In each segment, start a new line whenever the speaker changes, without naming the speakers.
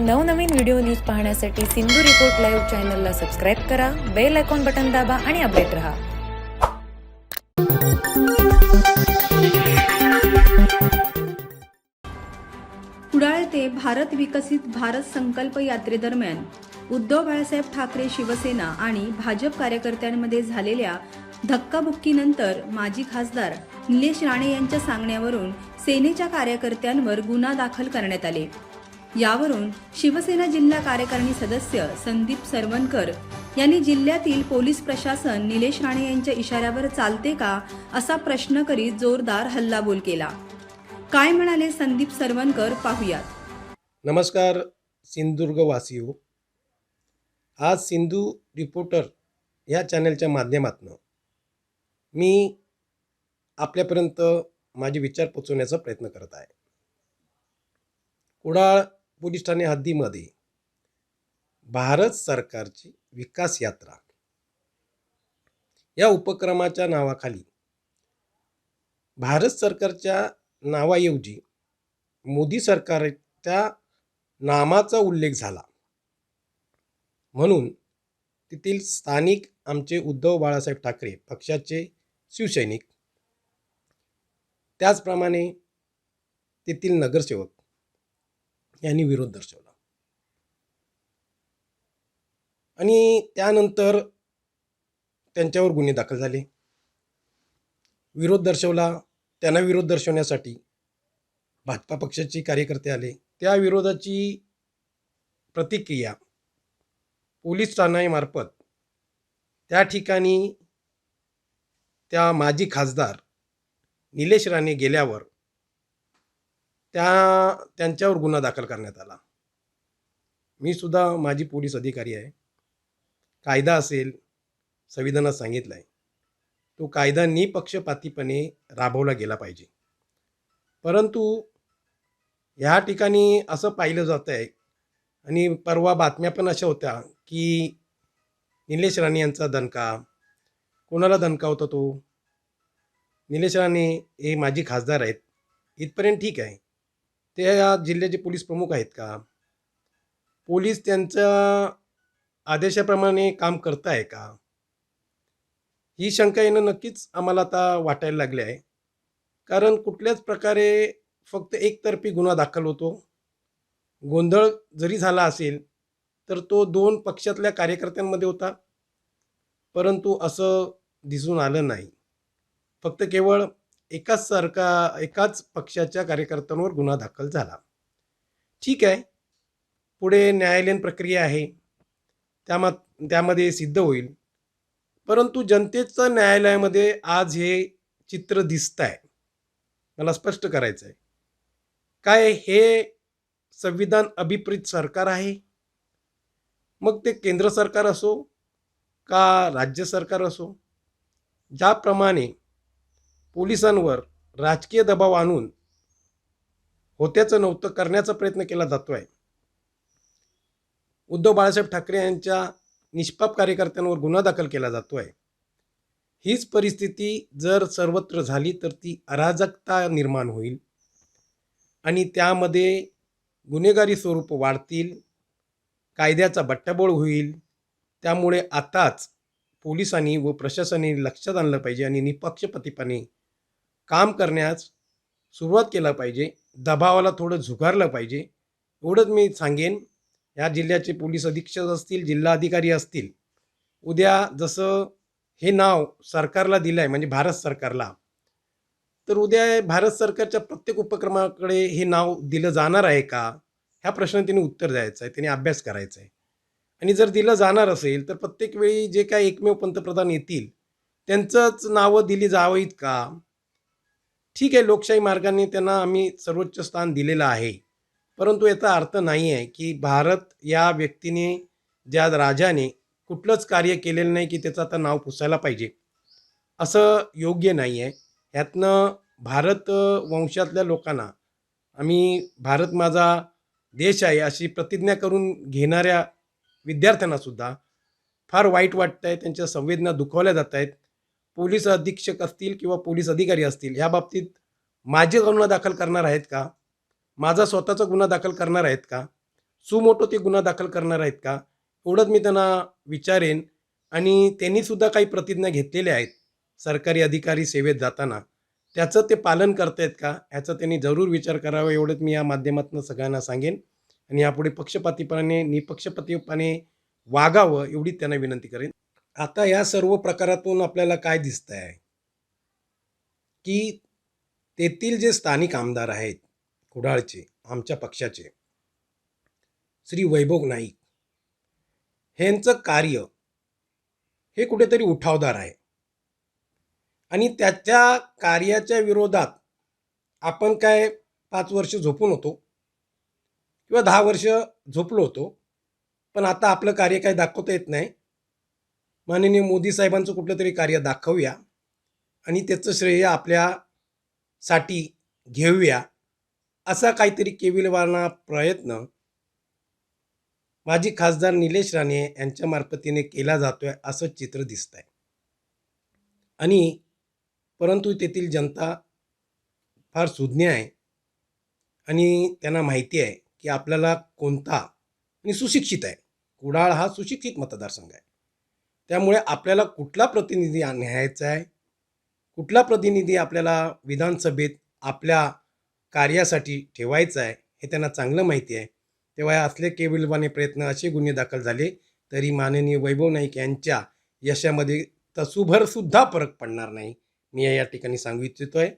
नवनवीन video news पाहण्यासाठी Sindhu report live चॅनलला सबस्क्राईब करा बेल आयकॉन बटन दाबा आणि अपडेट रहा.
कुडाळ ते भारत विकसित भारत संकल्प यात्रेदरम्यान उद्धव बाळासाहेब ठाकरे शिवसेना आणि भाजप कार्यकर्त्यांमध्ये झालेल्या धक्काबुक्कीनंतर माजी खासदार निलेश राणे यांच्या सांगण्यावरून सेनेच्या कार्यकर्त्यांवर गुन्हा दाखल करण्यात आले. यावरून शिवसेना जिल्हा कार्यकारिणी सदस्य संदीप सरवणकर यांनी जिल्ह्यातील पोलीस प्रशासन निलेश राणे यांच्या इशाऱ्यावर चालते का असा प्रश्न करीत जोरदार हल्लाबोल केला. काय म्हणाले संदीप सरवणकर पाहुयात.
नमस्कार सिंधुदुर्ग वासियो आज सिंधू रिपोर्टर या चॅनलच्या माध्यमातून मी आपल्यापर्यंत माझे विचार पोचवण्याचा प्रयत्न करत आहे. कुडाळ पोलीस ठाणे हद्दीमध्ये भारत सरकारची विकास यात्रा या उपक्रमाच्या नावाखाली भारत सरकारच्या नावाऐवजी मोदी सरकारच्या नामाचा उल्लेख झाला. म्हणून तेथील स्थानिक आमचे उद्धव बाळासाहेब ठाकरे पक्षाचे शिवसैनिक त्याचप्रमाणे तेथील नगरसेवक यांनी विरोध दर्शवला. आणि त्यानंतर त्यांच्यावर गुन्हे दाखल झाले. विरोध दर्शवला. त्यांना विरोध दर्शवण्यासाठी भाजपा पक्षाचे कार्यकर्ते आले. त्या विरोधाची प्रतिक्रिया पोलीस ठाण्यामार्फत त्या ठिकाणी त्या माजी खासदार निलेश राणे गेल्यावर त्या त्यांच्यावर गुन्हा दाखल करण्यात आला. मी सुद्धा माझी पोलीस अधिकारी आहे. कायदा असेल संविधानात सांगितलं आहे तो कायदा निपक्षपातीपणे राबवला गेला पाहिजे. परंतु ह्या ठिकाणी असं पाहिलं जातं आहे आणि परवा बातम्या पण अशा होत्या की निलेश राणे यांचा दणका कोणाला दणका होता तो? निलेश राणे हे माझी खासदार आहेत. इथपर्यंत ठीक आहे. ते या जिल्ह्याचे पोलीस प्रमुख आहेत का? पोलीस त्यांच्या आदेशाप्रमाणे काम करत आहे का? ही शंका येणं नक्कीच आम्हाला आता वाटायला लागले आहे. कारण कुठल्याच प्रकारे फक्त एकतर्फी गुन्हा दाखल होतो. गोंधळ जरी झाला असेल तर तो दोन पक्षातल्या कार्यकर्त्यांमध्ये होता. परंतु असं दिसून आलं नाही. फक्त केवळ एकाच सरकार एकाच पक्षाच्या कार्यकर्त्यांवर गुन्हा दाखल झाला. ठीक आहे. पुढे न्यायालयीन प्रक्रिया आहे. त्यामा त्यामध्ये सिद्ध होईल. परंतु जनतेचं न्यायालयामध्ये आज हे चित्र दिसत आहे मला स्पष्ट करायचं आहे काय हे संविधान अभिप्रित सरकार आहे? मग ते केंद्र सरकार असो का राज्य सरकार असो? ज्याप्रमाणे पोलिसांवर राजकीय दबाव आणून होत्याचं नव्हतं करण्याचा प्रयत्न केला जातो आहे उद्धव बाळासाहेब ठाकरे यांच्या निष्पाप कार्यकर्त्यांवर गुन्हा दाखल केला जातो आहे हीच परिस्थिती जर सर्वत्र झाली तर ती अराजकता निर्माण होईल आणि त्यामध्ये गुन्हेगारी स्वरूप वाढतील कायद्याचा बट्टाबोळ होईल. त्यामुळे आताच पोलिसांनी व प्रशासनाने लक्षात आणलं पाहिजे आणि निपक्षपातीपणे काम करण्यास सुरुवात केला पाहिजे दबावाला थोडं झुगारलं पाहिजे एवढंच मी सांगेन. या जिल्ह्याचे पोलीस अधीक्षक असतील जिल्हा अधिकारी असतील उद्या जसं हे नाव सरकारला दिलं आहे म्हणजे भारत सरकारला तर उद्या भारत सरकारच्या प्रत्येक उपक्रमाकडे हे नाव दिलं जाणार आहे का? ह्या प्रश्न त्यांनी उत्तर द्यायचं आहे त्यांनी अभ्यास करायचा आहे. आणि जर दिलं जाणार असेल तर प्रत्येक वेळी जे काय एकमेव पंतप्रधान येतील त्यांचंच नावं दिली जावीत का? ठीक आहे लोकशाही मार्गाने त्यांना आम्ही सर्वोच्च स्थान दिलेलं आहे. परंतु याचा अर्थ नाही आहे की भारत या व्यक्तीने ज्या राजाने कुठलंच कार्य केलेलं नाही की त्याचं आता नाव पुसायला पाहिजे. असं योग्य नाही आहे ह्यातनं भारत वंशातल्या लोकांना आम्ही भारत माझा देश आहे अशी प्रतिज्ञा करून घेणाऱ्या विद्यार्थ्यांनासुद्धा फार वाईट वाटतं आहे त्यांच्या संवेदना दुखावल्या जात आहेत पोलीस अधीक्षक असतील किंवा पोलीस अधिकारी असतील या बाबतीत माझे गुन्हा दाखल करणार आहेत का? माझा स्वतःचा गुन्हा दाखल करणार आहेत का? सुमोटो ते गुन्हा दाखल करणार आहेत का? एवढंच मी त्यांना विचारेन आणि त्यांनीसुद्धा काही प्रतिज्ञा घेतलेल्या आहेत सरकारी अधिकारी सेवेत जाताना. त्याचं ते पालन करतायत का? ह्याचा त्यांनी जरूर विचार करावा एवढंच मी या माध्यमातून सगळ्यांना सांगेन आणि यापुढे पक्षपातीपणे निपक्षपातीपणे वागावं एवढी त्यांना विनंती करेन. आता या सर्व प्रकारातून आपल्याला काय दिसत आहे की तेथील जे स्थानिक आमदार आहेत कुडाळचे आमच्या पक्षाचे श्री वैभव नाईक ह्यांचं कार्य हे कुठेतरी उठावदार आहे. आणि त्याच्या कार्याच्या विरोधात आपण काय पाच वर्ष झोपून होतो? किंवा दहा वर्ष झोपलो होतो? पण आता आपलं कार्य काय दाखवता येत नाही. माननीय मोदी साहेबांचं कुठलं तरी कार्य दाखवूया आणि त्याचं श्रेय आपल्यासाठी घेऊया असा काहीतरी केविलवाना प्रयत्न माजी खासदार निलेश राणे यांच्या मार्फतीने केला जातोय असं चित्र दिसत आहे आणि परंतु तेथील जनता फार सुज्ञ आहे आणि त्यांना माहिती आहे की आपल्याला कोणता आणि सुशिक्षित आहे. कुडाळ हा सुशिक्षित मतदारसंघ आहे. त्यामुळे आपल्याला कुठला प्रतिनिधी न्यायचा आहे? कुठला प्रतिनिधी आपल्याला विधानसभेत आपल्या कार्यासाठी ठेवायचा आहे? हे त्यांना चांगलं माहिती आहे. तेव्हा या असले केविलवाने प्रयत्न असे गुन्हे दाखल झाले तरी माननीय वैभव नाईक यांच्या यशामध्ये तसूभरसुद्धा फरक पडणार नाही. मी या ठिकाणी सांगू इच्छितो आहे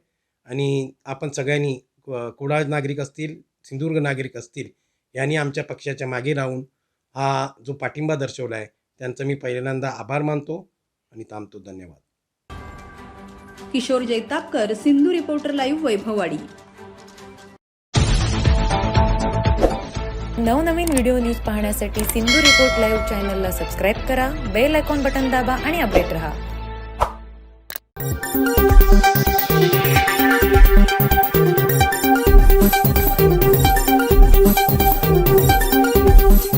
आणि आपण सगळ्यांनी क- कुडाळ नागरिक असतील सिंधुदुर्ग नागरिक असतील यांनी आमच्या पक्षाच्या मागे राहून हा जो पाठिंबा दर्शवला आहे त्यांचा मी पहिल्यांदा आभार मानतो आणि थांबतो. धन्यवाद.
Kishor Jaitapkar Sindhu reporter live Vaibhavwadi.
नवनवीन व्हिडिओ न्यूज पाहण्यासाठी सिंधू रिपोर्ट लाईव्ह चॅनलला सबस्क्राईब करा बेल आयकॉन बटन दाबा आणि अपडेट रहा.